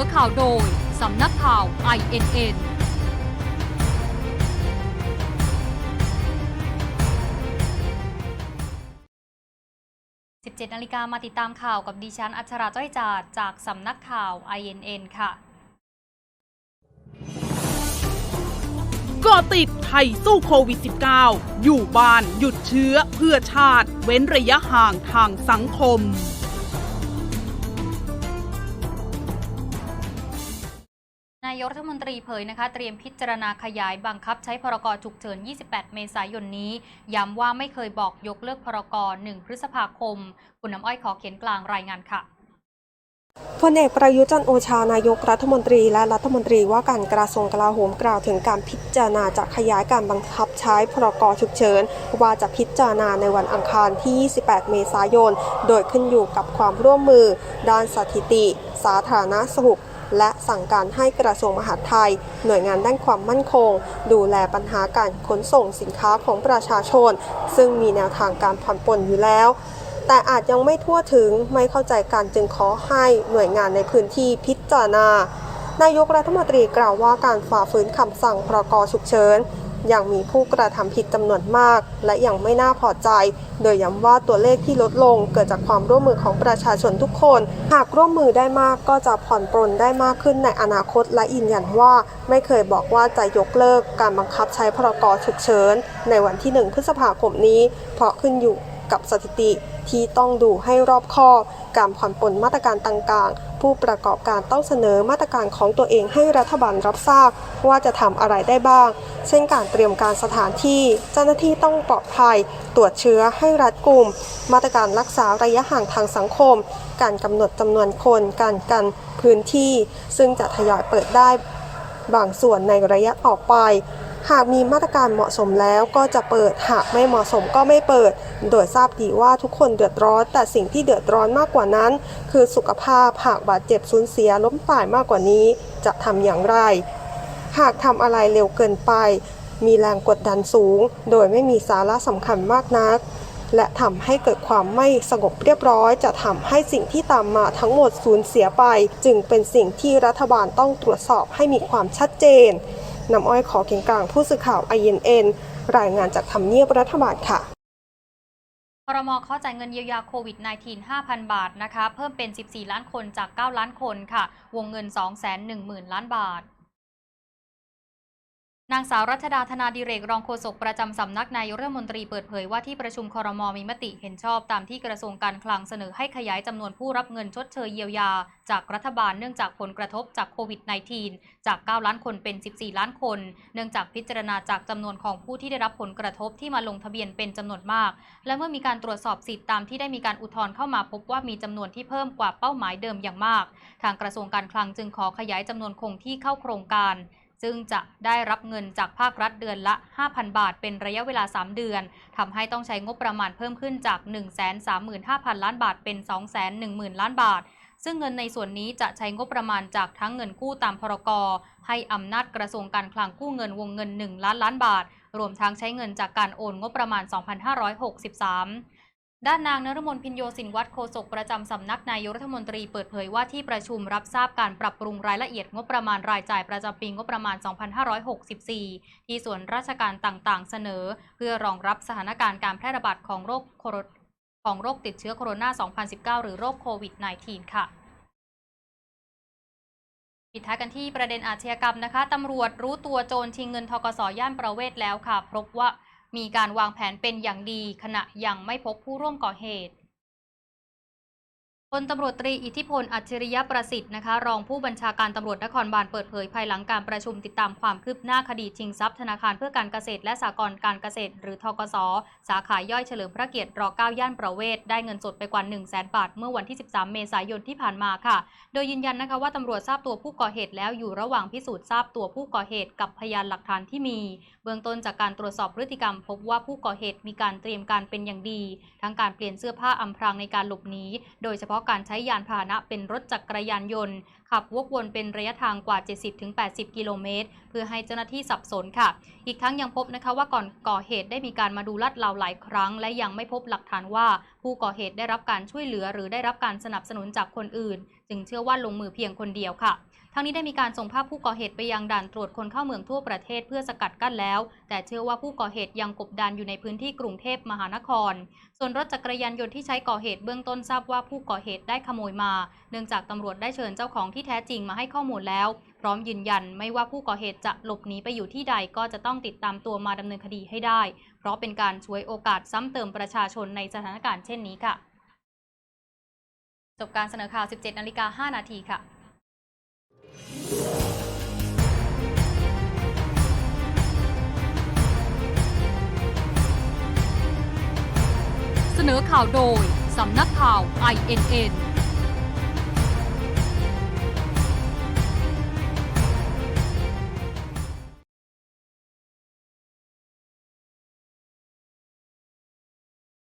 อข่าวโดย สำนักข่าว INN 17นาฬิกามาติดตามข่าวกับดิฉันอัชราจ้อยจาดจากสำนักข่าว INN ค่ะก็ติดไทยสู้โควิด -19 อยู่บ้านหยุดเชื้อเพื่อชาติ เว้นระยะห่างทางสังคมายกรัฐมนตรีเผยนะคะ เตรียมพิจารณาขยายบังคับใช้พรกฉุกเฉิน 28 เมษายนนี้ ย้ำว่าไม่เคยบอกยกเลิกพรก 1 พฤษภาคม คุณน้ำอ้อยขอเขียนกลางรายงานค่ะพลเอกประยุจันโอชานายกรัฐมนตรีและรัฐมนตรีว่าการกระทรวงกลาโหมกล่าวถึงการพิจารณาจะขยายการบังคับใช้พรกฉุกเฉิน ว่าจะพิจารณาในวันอังคารที่ 28 เมษายน โดยขึ้นอยู่กับความร่วมมือ ด้านสถิติ สาธารณสุข และสั่งการให้กระทรวงมหาดไทย หน่วยงานด้านความมั่นคง ดูแลปัญหาการขนส่งสินค้าของประชาชน ซึ่งมีแนวทางการผ่อนปลนอยู่แล้วแต่อาจยังไม่ทั่วถึงไม่เข้าใจการจึงขอให้หน่วยงานในพื้นที่พิจารณา นายกรัฐมนตรีกล่าวว่าการฝ่าฝืนคำสั่งพรกฉุกเฉิน ยังมีผู้กระทำผิดจำนวนมาก และยังไม่น่าพอใจ โดยย้ำว่าตัวเลขที่ลดลงเกิดจากความร่วมมือของประชาชนทุกคน หากร่วมมือได้มากก็จะผ่อนปรนได้มากขึ้นในอนาคตและยืนยันว่า ไม่เคยบอกว่าจะยกเลิกการบังคับใช้พรกฉุกเฉินในวันที่ 1 พฤษภาคมนี้ เพราะขึ้นอยู่กับสถิติที่ต้องดูให้รอบคอบ การผ่อนปลนมาตรการต่างๆ ผู้ประกอบการต้องเสนอมาตรการของตัวเองให้รัฐบาลรับทราบว่าจะทำอะไรได้บ้าง เช่นการเตรียมการสถานที่ เจ้าหน้าที่ต้องปลอดภัย ตรวจเชื้อให้รัดกุม มาตรการรักษาระยะห่างทางสังคม การกำหนดจำนวนคน การกันพื้นที่ ซึ่งจะทยอยเปิดได้บางส่วนในระยะต่อไป หากมีมาตรการเหมาะสมแล้วก็จะเปิด หากไม่เหมาะสมก็ไม่เปิด โดยทราบดีว่าทุกคนเดือดร้อน แต่สิ่งที่เดือดร้อนมากกว่านั้น คือสุขภาพหากบาดเจ็บสูญเสียล้มตายมากกว่านี้ จะทำอย่างไร หากทำอะไรเร็วเกินไป มีแรงกดดันสูง โดยไม่มีสาระสำคัญมากนัก และทำให้เกิดความไม่สงบเรียบร้อย จะทำให้สิ่งที่ตามมาทั้งหมดสูญเสียไป จึงเป็นสิ่งที่รัฐบาลต้องตรวจสอบให้มีความชัดเจน นำอ้อยขอเขียงกลางผู้สื่อข่าวไอเอ็นรายงานจากทำเนียบรัฐบาลค่ะพรมเข้าจ่ายเงินเยียวยาโควิด -19 5,000 บาทนะคะ เพิ่มเป็น 14 ล้านคนจาก 9 ล้านคนค่ะ วงเงิน 210,000 ล้านบาท นางสาวรัชดาธนาดิเรกรองโฆษกประจำสำนักนายกรัฐมนตรีเปิดเผยว่าที่ประชุมครมมีมติเห็นชอบตามที่กระทรวงการคลังเสนอให้ขยายจำนวนผู้รับเงินชดเชยเยียวยา จากรัฐบาลเนื่องจากผลกระทบจากโควิด -19 จาก 9 ล้านคนเป็น 14 ล้านคน เนื่องจากพิจารณาจากจำนวนของผู้ที่ได้รับผลกระทบที่มาลงทะเบียนเป็นจำนวนมาก และเมื่อมีการตรวจสอบสิทธิ์ตามที่ได้มีการอุทธรณ์เข้ามาพบว่ามีจำนวนที่เพิ่มกว่าเป้าหมายเดิมอย่างมาก ทางกระทรวงการคลังจึงขอขยายจำนวนคงที่เข้าโครงการ ซึ่งจะได้รับเงินจากภาครัฐเดือนละ 5,000 บาท เป็นระยะเวลา 3 เดือนทำให้ต้องใช้งบประมาณเพิ่มขึ้นจาก 135,000 ล้านบาท เป็น 210,000 ล้านบาท ซึ่งเงินในส่วนนี้จะใช้งบประมาณจากทั้งเงินกู้ตามพรกให้อำนาจกระทรวงการคลังกู้เงินวงเงิน 1 ล้านล้านบาท รวมทั้งใช้เงินจากการโอนงบประมาณ 2563 ด้านนางนรมนพินโยสินวัตรโฆษกประจำสำนักนายกรัฐมนตรีเปิดเผยว่าที่ประชุมรับทราบการปรับปรุงรายละเอียดงบประมาณรายจ่ายประจำปีงบประมาณ 2564 ที่ส่วนราชการต่างๆ เสนอ เพื่อรองรับสถานการณ์การแพร่ระบาดของโรคโคโรของโรคติดเชื้อโคโรนา 2019 หรือโรคโควิด -19 ค่ะปิดท้ายกันที่ประเด็นอาชญากรรมนะคะตำรวจรู้ตัวโจรชิงเงินทกสย่านประเวศแล้วค่ะพบว่า มีการวางแผนเป็นอย่างดีขณะยังไม่พบผู้ร่วมก่อเหตุ พลตำรวจตรีอิทธิพล อัจฉริยะประสิทธิ์นะคะ รองผู้บัญชาการตำรวจนครบาลเปิดเผยภายหลังการประชุมติดตามความคืบหน้าคดีชิงทรัพย์ธนาคารเพื่อการเกษตรและสหกรณ์การเกษตร หรือทกส สาขาย่อยเฉลิมพระเกียรติร9ย่านประเวศ ได้เงินสดไปกว่า 1 0 0 0 0แบาท เมื่อวันที่ 13 เมษายนที่ผ่านมาค่ะ โดยยืนยันนะคะว่าตำรวจทราบตัวผู้ก่อเหตุแล้วอยู่ระหว่างพิสูจน์ทราบตัวผู้ก่อเหตุกับพยานหลักฐานที่มี เบื้องต้นจากการตรวจสอบพฤติกรรม พบว่าผู้ก่อเหตุมีการเตรียมการเป็นอย่างดี ทั้งการเปลี่ยนเสื้อผ้าอำพรางในการหลบหนีโดยเฉพาะการใช้ยานพาหนะเป็นรถจักรยานยนต์ขับวกวนเป็นระยะทางกว่า 70-80 กิโลเมตร เพื่อให้เจ้าหน้าที่สับสนค่ะ อีกทั้งยังพบนะคะว่าก่อนก่อเหตุได้มีการมาดูลาดเหลาหลายครั้ง และยังไม่พบหลักฐานว่า ผู้ก่อเหตุได้รับการช่วยเหลือ หรือได้รับการสนับสนุนจากคนอื่น จึงเชื่อว่าลงมือเพียงคนเดียวค่ะทั้งนี้ได้มีการส่งภาพผู้ก่อเหตุไปยังด่านตรวจคนเข้าเมืองทั่วประเทศเพื่อสกัดกั้นแล้ว แต่เชื่อว่าผู้ก่อเหตุยังกบดานอยู่ในพื้นที่กรุงเทพมหานคร ส่วนรถจักรยานยนต์ที่ใช้ก่อเหตุเบื้องต้นทราบว่าผู้ก่อเหตุได้ขโมยมา เนื่องจากตำรวจได้เชิญเจ้าของที่แท้จริงมาให้ข้อมูลแล้ว พร้อมยืนยันไม่ว่าผู้ก่อเหตุจะหลบหนีไปอยู่ที่ใดก็จะต้องติดตามตัวมาดำเนินคดีให้ได้ เพราะเป็นการช่วยโอกาสซ้ำเติมประชาชนในสถานการณ์เช่นนี้ค่ะ จบการเสนอข่าว 17นาฬิกา5นาทีค่ะเสนอข่าวโดย สำนักข่าว INN